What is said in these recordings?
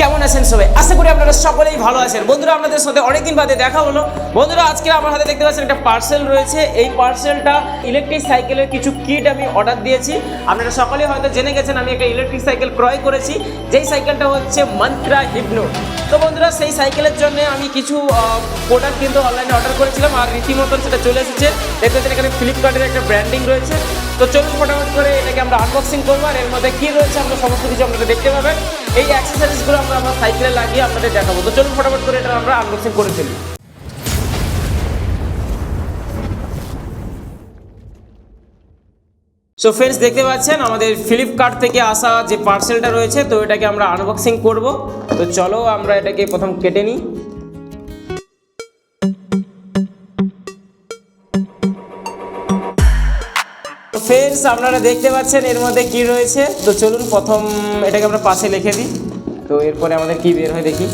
কেমন আছেন সবাই? আশা করি আপনারা সকলেই ভালো আছেন। বন্ধুরা, আপনাদের সাথে অনেকদিন বাদে দেখা হলো। বন্ধুরা, আজকে আমার হাতে দেখতে পাচ্ছেন একটা পার্সেল রয়েছে। এই পার্সেলটা ইলেকট্রিক সাইকেলের কিছু কিট আমি অর্ডার দিয়েছি। আপনারা সকলেই হয়তো জেনে গেছেন, আমি একটা ইলেকট্রিক সাইকেল ক্রয় করেছি। যেই সাইকেলটা হচ্ছে মন্ত্রা হিপনো তো বন্ধুরা, সেই সাইকেলের জন্য আমি কিছু প্রোডাক্ট কিন্তু অনলাইনে অর্ডার করেছিলাম। আর রীতিমতন সেটা চলে এসেছে। দেখতে পাচ্ছেন এখানে ফ্লিপকার্টের একটা ব্র্যান্ডিং রয়েছে। তো চলুন ফটাফট করে এটাকে আমরা আনবক্সিং করব, আর এর মধ্যে কী রয়েছে আমরা সমস্ত কিছু আপনারা দেখতে পাবেন। এই অ্যাক্সেসরিজগুলো আমরা আমার সাইকেলে লাগিয়ে আপনাদের দেখাবো। তো চলুন ফটাফট করে এটা আমরা আনবক্সিং করে ফেলি। সো ফ্রেন্ডস দেখতে পাচ্ছেন, আমাদের ফ্লিপকার্ট থেকে আসা যে পার্সেলটা রয়েছে, তো এটাকে আমরা আনবক্সিং করব। তো চলো আমরা এটাকে প্রথম কেটে নিই। ফ্রেন্ডস আপনারা দেখতে পাচ্ছেন এর মধ্যে কি রয়েছে? তো চলুন প্রথম এটাকে আমরা পাশে লিখে দিই। তো এরপরে আমাদের কি বের হয় দেখি।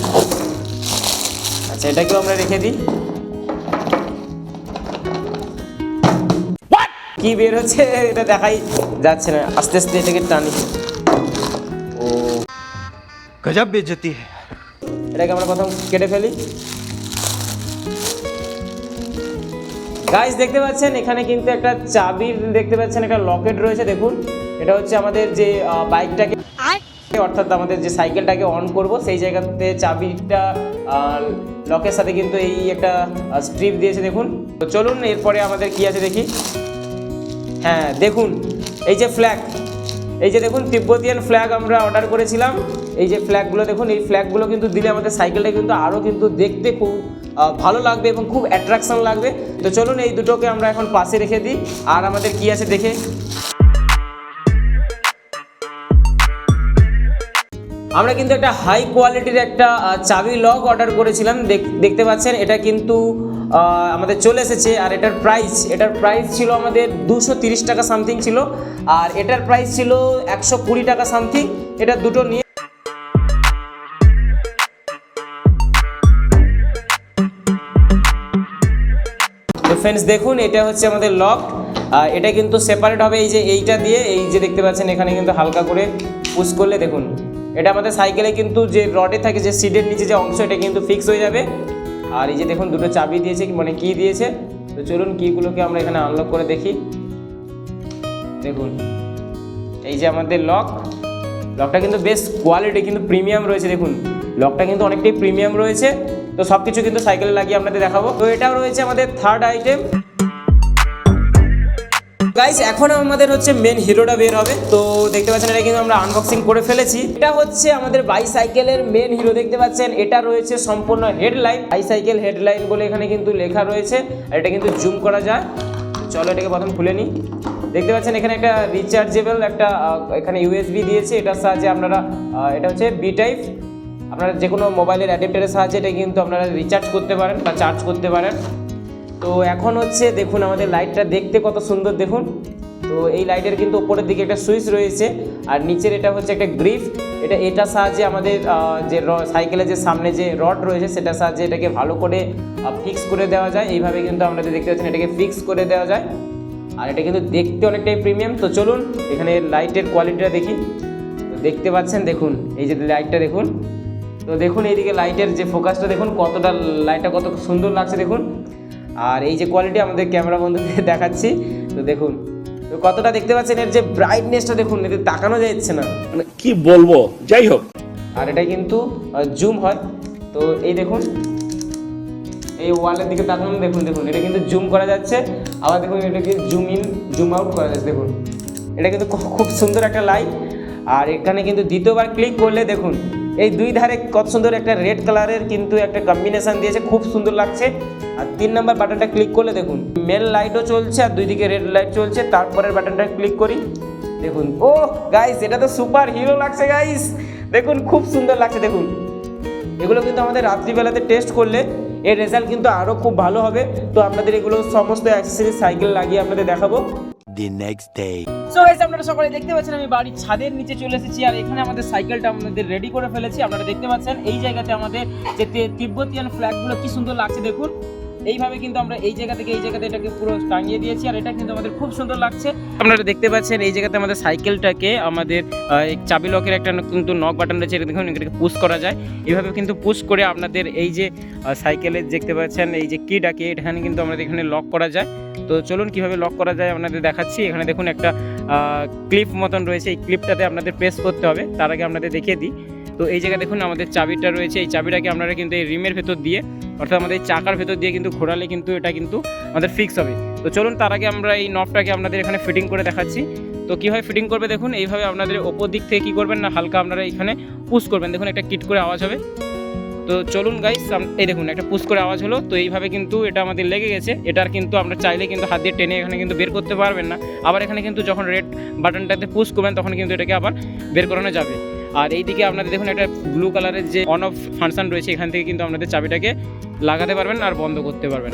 আচ্ছা এটাকেও আমরা রেখে দিই। কি বের হচ্ছে? এটা দেখাই যাচ্ছে না। আস্তে আস্তে এটাকে টানি। ও। গজব বেজতি এটাকে আমরা প্রথম কেটে ফেলি। গাইস দেখতে পাচ্ছেন এখানে কিন্তু একটা চাবির দেখতে পাচ্ছেন একটা লকেট রয়েছে দেখুন। এটা হচ্ছে আমাদের যে বাইকটাকে অর্থাৎ আমাদের যে সাইকেলটাকে অন করব সেই জায়গাতে চাবিটা লকের সাথে কিন্তু এই একটা স্ট্রিপ দিয়েছে দেখুন। তো চলুন এরপরে আমাদের কি আছে দেখি? হ্যাঁ দেখুন এই যে ফ্ল্যাগ এই যে দেখুন, তিব্বতিয়ান ফ্ল্যাগ আমরা অর্ডার করেছিলাম। এই যে ফ্ল্যাগগুলো দেখুন, এই ফ্ল্যাগগুলো কিন্তু দিলে আমাদের সাইকেলটা কিন্তু আরও কিন্তু দেখতে খুব ভালো লাগবে এবং খুব অ্যাট্রাকশন লাগবে। তো চলুন, এই দুটোকে আমরা এখন পাশে রেখে দিই। আর আমাদের কি আছে দেখে? আমরা কিন্তু একটা হাই কোয়ালিটির একটা চাবি লক অর্ডার করেছিলাম। দেখ- দেখতে পাচ্ছেন, এটা কিন্তু আমাদের চলে এসেছে আর এটার প্রাইস এটার প্রাইস ছিল আমাদের দুশো টাকা সামথিং ছিল। আর এটার প্রাইস ছিল একশো কুড়ি টাকা সামথিং এটা দুটো নিয়ে ফ্রেন্ডস দেখুন, এটা হচ্ছে আমাদের লক এটা কিন্তু সেপারেট হবে এই যে এইটা দিয়ে, এই যে দেখতে পাচ্ছেন, এখানে কিন্তু হালকা করে পুশ করলে দেখুন। এটা আমাদের সাইকেলে কিন্তু যে রডে থাকে, যে সিটের নিচে যে অংশ, এটা কিন্তু ফিক্স হয়ে যাবে। আর এই যে দেখুন দুটো চাবি দিয়েছে মানে কি দিয়েছে? তো চলুন কিগুলোকে আমরা এখানে আনলক করে দেখি। দেখুন, এই যে আমাদের লক লকটা কিন্তু বেশ কোয়ালিটি কিন্তু প্রিমিয়াম রয়েছে, দেখুন। লকটা কিন্তু অনেকটাই প্রিমিয়াম রয়েছে। তো সব কিছু কিন্তু সাইকেলে লাগিয়ে আপনাদের দেখাবো। তো এটাও রয়েছে আমাদের থার্ড আইটেম গাইস এখন আমাদের হচ্ছে মেন হিরোটা বের হবে। তো দেখতে পাচ্ছেন, এটা কিন্তু আমরা আনবক্সিং করে ফেলেছি। এটা হচ্ছে আমাদের বাইসাইকেলের মেন হিরো দেখতে পাচ্ছেন? এটা রয়েছে সম্পূর্ণ হেডলাইন বাইসাইকেল হেডলাইন বলে এখানে কিন্তু লেখা রয়েছে। আর এটা কিন্তু জুম করা যায়। চলো এটাকে প্রথম খুলে নিই। দেখতে পাচ্ছেন, এখানে একটা রিচার্জেবল একটা এখানে ইউএসবি দিয়েছে। এটার সাহায্যে আপনারা এটা হচ্ছে বি টাইপ আপনারা যে কোনো মোবাইলের অ্যাডাপ্টারের সাহায্যে এটা কিন্তু আপনারা রিচার্জ করতে পারেন বা চার্জ করতে পারেন। তো এখন হচ্ছে দেখুন, আমাদের লাইটটা দেখতে কত সুন্দর দেখুন। তো এই লাইটের কিন্তু উপরের দিকে একটা সুইচ রয়েছে, আর নিচের এটা হচ্ছে একটা গ্রিফ এটা এটার সাহায্যে আমাদের যে সাইকেলের যে সামনে যে রড রয়েছে, সেটার সাহায্যে এটাকে ভালো করে ফিক্স করে দেওয়া যায়। এইভাবে কিন্তু আমরা দেখতে পাচ্ছেন, এটাকে ফিক্স করে দেওয়া যায়। আর এটা কিন্তু দেখতে অনেকটাই প্রিমিয়াম তো চলুন, এখানে লাইটের কোয়ালিটিটা দেখি। দেখতে পাচ্ছেন, দেখুন, এই যে লাইটটা দেখুন। তো দেখুন, এইদিকে লাইটের যে ফোকাসটা দেখুন, কতটা লাইটটা কত সুন্দর লাগছে, দেখুন। আর এই যে কোয়ালিটি আমাদের ক্যামেরা বন্ধুকে দেখাচ্ছি তো দেখুন তো কতটা দেখতে পাচ্ছেন এর যে ব্রাইটনেসটা দেখুন এতে তাকানো যাচ্ছে না। মানে কি বলব? যাই হোক। আর এটা কিন্তু জুম হয়। তো এই দেখুন এই ওয়ালের দিকে তাকানো দেখুন দেখুন এটা কিন্তু জুম করা যাচ্ছে। আবার দেখুন এটাকে জুম ইন জুম আউট করা যাচ্ছে দেখুন। এটা কিন্তু খুব- খুব সুন্দর একটা লাইট আর এখানে কিন্তু দ্বিতীয়বার ক্লিক করলে দেখুন এই দুই ধারে কত সুন্দর একটা রেড কালারের কিন্তু একটা কম্বিনেশন দিয়েছে, খুব সুন্দর লাগছে। আর তিন নম্বর বাটনটা ক্লিক করলে দেখুন মেল লাইটও চলছে আর দুই দিকে রেড লাইট চলছে, তারপরের বাটনটা ক্লিক করি। দেখুন ও গাইস এটা তো সুপার হিরো লাগছে গাইস দেখুন, খুব সুন্দর লাগছে, দেখুন। এগুলো কিন্তু আমাদের রাত্রিবেলাতে টেস্ট করলে এর রেজাল্ট কিন্তু আরও খুব ভালো হবে। তো আপনাদের এগুলো সমস্ত অ্যাক্সেসরিজ সাইকেল লাগিয়ে আপনাদের দেখাবো। The next day. So guys আপনারা সকলে দেখতে পাচ্ছেন, আমি বাড়ির ছাদের নিচে চলে এসেছি আর এখানে আমাদের সাইকেলটা আমাদের রেডি করে ফেলেছি আপনারা দেখতে পাচ্ছেন, এই জায়গাতে আমাদের যে তিব্বতিয়ান ফ্ল্যাগগুলো কি সুন্দর লাগছে দেখুন এইভাবে কিন্তু আমরা এই জায়গা থেকে এই জায়গাতে এটাকে পুরো টাঙিয়ে দিয়েছি, আর এটা কিন্তু আমাদের খুব সুন্দর লাগছে। আপনারা দেখতে পাচ্ছেন এই জায়গাতে আমাদের সাইকেলটাকে, আমাদের চাবি লকের একটা কিন্তু নক বাটন রয়েছে, এটা দেখুন, এটাকে পুশ করা যায়। এইভাবে কিন্তু পুশ করে আপনাদের এই যে সাইকেলের দেখতে পাচ্ছেন, এই যে কিটাকে এখানে কিন্তু আমাদের এখানে লক করা যায়। তো চলুন কীভাবে লক করা যায় আপনাদের দেখাচ্ছি। এখানে দেখুন একটা ক্লিপ মতন রয়েছে, এই ক্লিপটাতে আপনাদের প্রেস করতে হবে, তার আগে আপনাদের দেখিয়ে দিই। তো এই জায়গায় দেখুন আমাদের চাবিটা রয়েছে, এই চাবিটাকে আপনারা কিন্তু এই রিমের ভেতর দিয়ে অর্থাৎ আমাদের চাকার ভেতর দিয়ে কিন্তু ঘোরালে কিন্তু এটা কিন্তু আমাদের ফিক্স হবে। তো চলুন তার আগে আমরা এই নবটাকে আপনাদের এখানে ফিটিং করে দেখাচ্ছি। তো কীভাবে ফিটিং করবে দেখুন, এইভাবে আপনাদের ওপর দিক থেকে কী করবেন না, হালকা আপনারা এখানে পুশ করবেন। দেখুন একটা কিট করে আওয়াজ হবে। তো চলুন গাইস এই দেখুন, একটা পুশ করে আওয়াজ হলো। তো এইভাবে কিন্তু এটা আমাদের লেগে গেছে। এটার কিন্তু আমরা চাইলে কিন্তু হাত দিয়ে টেনে এখানে কিন্তু বের করতে পারবেন না। আবার এখানে কিন্তু যখন রেড বাটনটাতে পুশ করবেন, তখন কিন্তু এটাকে আবার বের করানো যাবে। আর এইদিকে আপনাদের দেখুন একটা ব্লু কালারের যে অন অফ ফাংশন রয়েছে, এখান থেকে কিন্তু আপনাদের চাবিটাকে লাগাতে পারবেন আর বন্ধ করতে পারবেন।